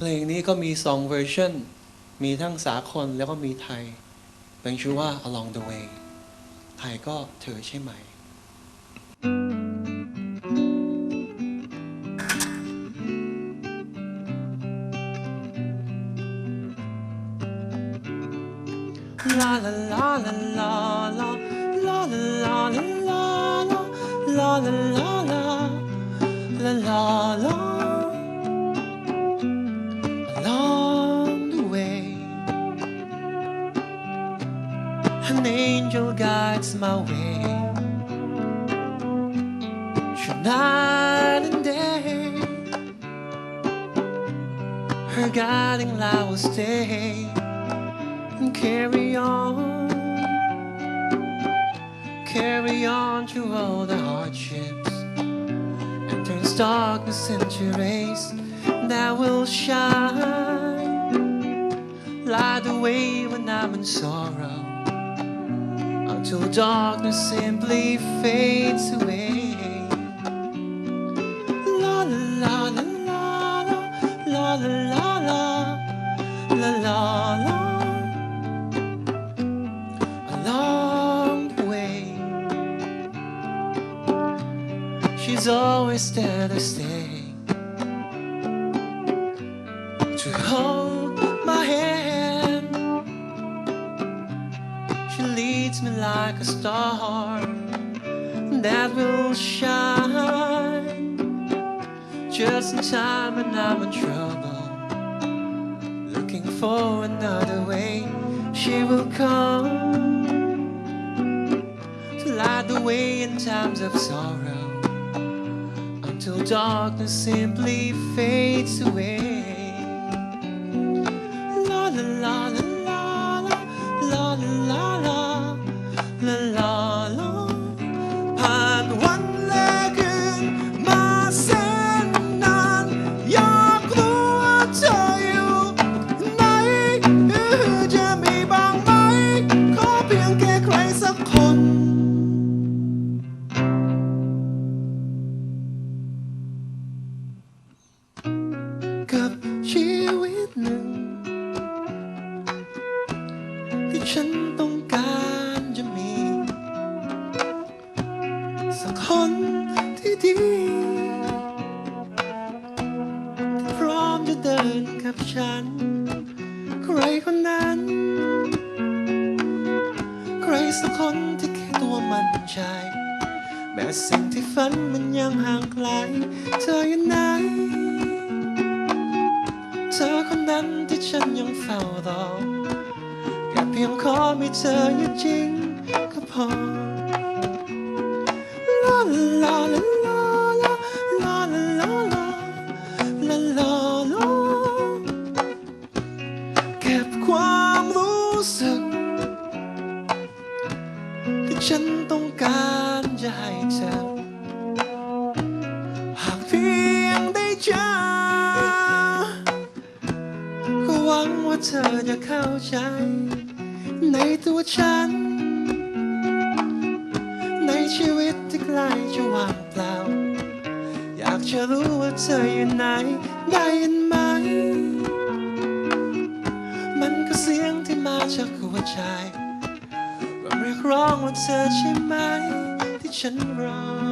เพลงนี้ก็มีสองเวอร์ชันมีทั้งสากลแล้วก็มีไทยเปลนชื่อว่า Along the Way ไทยก็เธอใช่ไหมลาลาลาลาลาลาลาลาลาลาลาลาลาลาลาลา An angel guides my way Through night and day Her guiding light will stay And carry on Carry on through all the hardships And turns darkness into rays That will shine Light the way when I'm in sorrow till darkness simply fades away. La la la la la la la la la la la. Along the way, she's always there to stay. treats me like a star that will shine just in time when I'm in trouble. Looking for another way, she will come to light the way in times of sorrow until darkness simply fades away. กับชีวิตหนึ่ง ที่ฉันต้องการจะมีสักคนที่ดีที่พร้อมจะเดินกับฉัน ใครคนนั้น ใครสักคนที่แค่ตัวมันใจแม้สิ่งที่ฝันมันยังห่างไกลเธออยู่ไหนธอคนนั้นที่ฉันยังเฝ้ารอแค่เพียงขอไม่เจออยู่จริงก็พอลาลาลาลาลาลาลาลาลาลาเก็บความรู้สึก ที่ฉันต้องการจะให้เธอเธอจะเข้าใจในตัวฉัน ในชีวิตที่ใกล้จะว่างเปล่า อยากจะรู้ว่าเธออยู่ไหนได้ยินไหม มันก็เสียงที่มาจากหัวใจมันเรียกร้องว่าเธอใช่ไหมที่ฉันรอ